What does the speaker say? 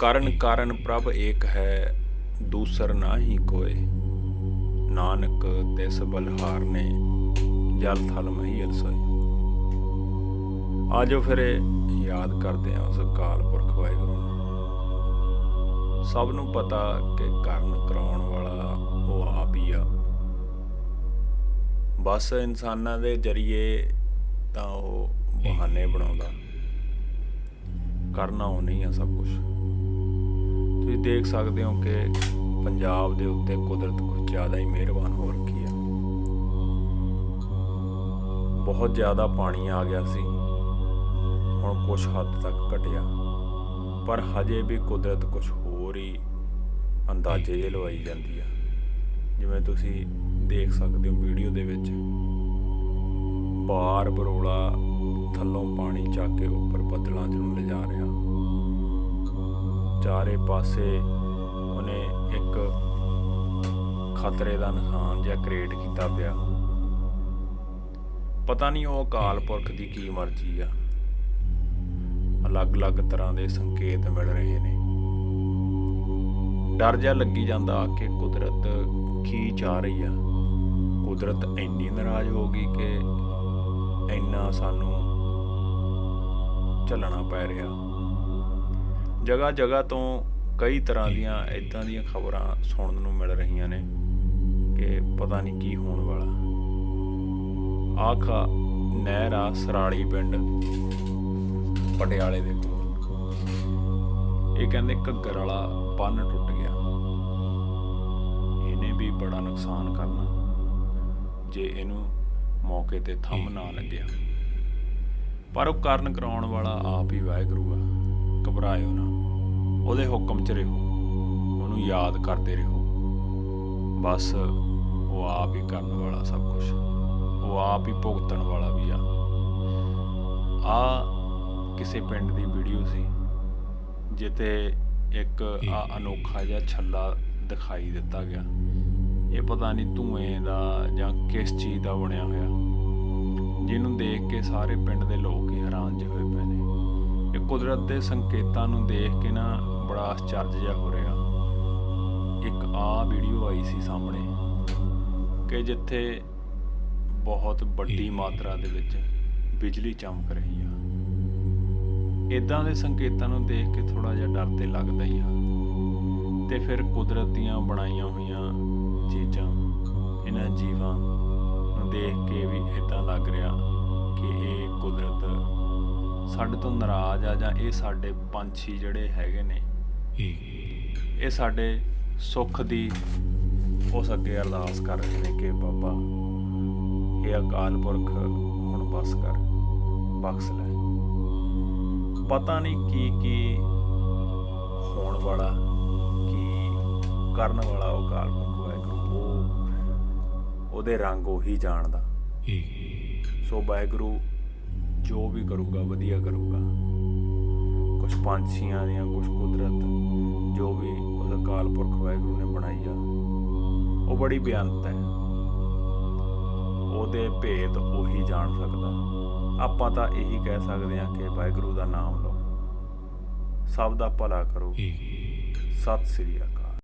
ਕਰਨ ਕਾਰਨ ਪ੍ਰਭ ਏਕ ਹੈ, ਦੂਸਰ ਨਾਹੀ ਕੋਏ। ਨਾਨਕ ਤਿਸ ਬਲਹਾਰ ਨੇ ਜਲ ਥਲ ਮਹੀਲ ਸੋਏ। ਆਜੋ ਫਿਰ ਯਾਦ ਕਰਦੇ ਹਾਂ ਉਸ ਅਕਾਲ ਪੁਰਖ ਵਾਹਿਗੁਰੂ ਨੂੰ। ਸਭ ਨੂੰ ਪਤਾ ਕਿ ਕਰਨ ਕਰਾਉਣ ਵਾਲਾ ਉਹ ਆਪ ਹੀ ਆ। ਬਸ ਇਨਸਾਨਾਂ ਦੇ ਜਰੀਏ ਤਾਂ ਉਹ ਬਹਾਨੇ ਬਣਾਉਂਦਾ। ਕਰਨਾ ਉਹ ਨਹੀਂ ਆ ਸਭ ਕੁਝ ਤੁਸੀਂ ਦੇਖ ਸਕਦੇ ਹੋ ਕਿ ਪੰਜਾਬ ਦੇ ਉੱਤੇ ਕੁਦਰਤ ਕੁਝ ਜ਼ਿਆਦਾ ਹੀ ਮਿਹਰਬਾਨ ਹੋ ਰੱਖੀ ਹੈ ਬਹੁਤ ਜ਼ਿਆਦਾ ਪਾਣੀ ਆ ਗਿਆ ਸੀ। ਹੁਣ ਕੁਝ ਹੱਦ ਤੱਕ ਘਟਿਆ। ਪਰ ਹਜੇ ਵੀ ਕੁਦਰਤ ਕੁਝ ਹੋਰ ਹੀ ਅੰਦਾਜ਼ੇ ਜਿਹੇ ਲਵਾਈ ਜਾਂਦੀ ਆ। ਜਿਵੇਂ ਤੁਸੀਂ ਦੇਖ ਸਕਦੇ ਹੋ ਵੀਡੀਓ ਦੇ ਵਿੱਚ। ਬਾਰ ਬਰੋਲਾ ਥੱਲੋਂ ਪਾਣੀ ਚੱਕ ਕੇ ਉੱਪਰ ਬੱਦਲਾਂ 'ਚ ਨੂੰ ਲਿਜਾ ਰਿਹਾ। ਚਾਰੇ ਪਾਸੇ ਉਹਨੇ ਇੱਕ ਖਤਰੇ ਦਾ ਨਿਸ਼ਾਨ ਜਿਹਾ ਕ੍ਰੀਏਟ ਕੀਤਾ ਪਿਆ। ਪਤਾ ਨਹੀਂ ਉਹ ਅਕਾਲ ਪੁਰਖ ਦੀ ਕੀ ਮਰਜ਼ੀ ਆ। ਅਲੱਗ-ਅਲੱਗ ਤਰ੍ਹਾਂ ਦੇ ਸੰਕੇਤ ਮਿਲ ਰਹੇ ਨੇ। ਡਰ ਜਿਹਾ ਲੱਗੀ ਜਾਂਦਾ ਕਿ ਕੁਦਰਤ ਕੀ ਚਾਹ ਰਹੀ ਆ। ਕੁਦਰਤ ਇੰਨੀ ਨਾਰਾਜ਼ ਹੋ ਗਈ ਕਿ ਇੰਨਾ ਸਾਨੂੰ ਚੱਲਣਾ ਪੈ ਰਿਹਾ। ਜਗ੍ਹਾ ਜਗ੍ਹਾ ਤੋਂ ਕਈ ਤਰ੍ਹਾਂ ਦੀਆਂ ਇਦਾਂ ਦੀਆਂ ਖਬਰਾਂ ਸੁਣਨ ਨੂੰ ਮਿਲ ਰਹੀਆਂ ਨੇ ਕਿ ਪਤਾ ਨਹੀਂ ਕੀ ਹੋਣ ਵਾਲਾ। ਆਖਾ ਨਹਿਰ ਆ ਸਰਾਲੀ ਪਿੰਡ ਪਟਿਆਲੇ ਦੇ ਕੋਲ। ਇਹ ਕਹਿੰਦੇ ਘੱਗਰ ਵਾਲਾ ਬੰਨ ਟੁੱਟ ਗਿਆ। ਇਹਨੇ ਵੀ ਬੜਾ ਨੁਕਸਾਨ ਕਰਨਾ। ਜੇ ਇਹਨੂੰ ਮੌਕੇ ਤੇ ਥੰਮ ਨਾ ਲੱਗਿਆ। ਪਰ ਉਹ ਕਾਰਨ ਕਰਾਉਣ ਵਾਲਾ ਆਪ ਹੀ ਵਾਹਿਗੁਰੂ ਆ। ਘਬਰਾਇਓ ਨਾ। ਉਹਦੇ ਹੁਕਮ 'ਚ ਰਹੋ ਉਹਨੂੰ ਯਾਦ ਕਰਦੇ ਰਹੋ। ਬਸ ਉਹ ਆਪ ਹੀ ਕਰਨ ਵਾਲਾ ਸਭ ਕੁਝ ਉਹ ਆਪ ਹੀ ਭੁਗਤਣ ਵਾਲਾ ਵੀ ਆ। ਆ ਕਿਸੇ ਪਿੰਡ ਦੀ ਵੀਡੀਓ ਸੀ ਜਿੱਤੇ ਇੱਕ ਆ ਅਨੋਖਾ ਜਿਹਾ ਛੱਲਾ ਦਿਖਾਈ ਦਿੱਤਾ ਗਿਆ। ਇਹ ਪਤਾ ਨਹੀਂ ਧੂਏ ਦਾ ਜਾਂ ਕਿਸ ਚੀਜ਼ ਦਾ ਬਣਿਆ ਹੋਇਆ। ਜਿਹਨੂੰ ਦੇਖ ਕੇ ਸਾਰੇ ਪਿੰਡ ਦੇ ਲੋਕ ਹੀ ਹੈਰਾਨ ਜਿਹੇ ਹੋਏ ਪਏ ਨੇ। ਇਹ ਕੁਦਰਤ ਦੇ ਸੰਕੇਤਾਂ ਨੂੰ ਦੇਖ ਕੇ ਨਾ ਬੜਾ ਆਸ਼ਚਰਜ ਜਿਹਾ ਹੋ ਰਿਹਾ। ਇੱਕ ਆ ਵੀਡੀਓ ਆਈ ਸੀ ਸਾਹਮਣੇ ਕਿ ਜਿੱਥੇ ਬਹੁਤ ਵੱਡੀ ਮਾਤਰਾ ਦੇ ਵਿੱਚ ਬਿਜਲੀ ਚਮਕ ਰਹੀ ਆ। ਇਦਾਂ ਦੇ ਸੰਕੇਤਾਂ ਨੂੰ ਦੇਖ ਕੇ ਥੋੜਾ ਜਿਹਾ ਡਰ ਤੇ ਲੱਗਦਾ ਹੀ ਆ। ਤੇ ਫਿਰ ਕੁਦਰਤ ਦੀਆਂ ਬਣਾਈਆਂ ਹੋਈਆਂ ਚੀਜ਼ਾਂ ਇਹਨਾਂ ਜੀਵਾਂ ਨੂੰ ਦੇਖ ਕੇ ਵੀ ਇਦਾਂ ਲੱਗ ਰਿਹਾ ਕਿ ਇਹ ਕੁਦਰਤ ਸਾਡੇ ਤੋਂ ਨਾਰਾਜ਼ ਆ ਜਾਂ ਇਹ ਸਾਡੇ ਪੰਛੀ ਜਿਹੜੇ ਹੈਗੇ ਨੇ, ਇਹ ਸਾਡੇ ਸੁੱਖ ਦੀ ਉਸ ਅੱਗੇ ਅਰਦਾਸ ਕਰ ਰਹੇ ਨੇ ਕਿ ਬਾਬਾ, ਇਹ ਅਕਾਲ ਪੁਰਖ ਹੁਣ ਬਸ ਕਰ, ਬਖਸ਼ ਲੈ। ਪਤਾ ਨਹੀਂ ਕੀ ਕੀ ਹੋਣ ਵਾਲਾ, ਕੀ ਕਰਨ ਵਾਲਾ ਉਹ ਅਕਾਲ ਪੁਰਖ ਵਾਹਿਗੁਰੂ, ਉਹ ਉਹਦੇ ਰੰਗ ਉਹੀ ਜਾਣਦਾ। ਸੋ ਵਾਹਿਗੁਰੂ ਜੋ ਵੀ ਕਰੂਗਾ ਵਧੀਆ ਕਰੂਗਾ। ਕੁਝ ਪੰਛੀਆਂ ਦੀਆਂ ਕੁਝ ਕੁਦਰਤ ਜੋ ਵੀ ਉਸ ਅਕਾਲ ਪੁਰਖ ਵਾਹਿਗੁਰੂ ਨੇ ਬਣਾਈ ਆ ਉਹ ਬੜੀ ਬੇਅੰਤ ਹੈ। ਉਹਦੇ ਭੇਦ ਉਹੀ ਜਾਣ ਸਕਦਾ। ਆਪਾਂ ਤਾਂ ਇਹੀ ਕਹਿ ਸਕਦੇ ਹਾਂ ਕਿ ਵਾਹਿਗੁਰੂ ਦਾ ਨਾਮ ਲਓ। ਸਭ ਦਾ ਭਲਾ ਕਰੋ। ਸਤਿ ਸ੍ਰੀ ਅਕਾਲ।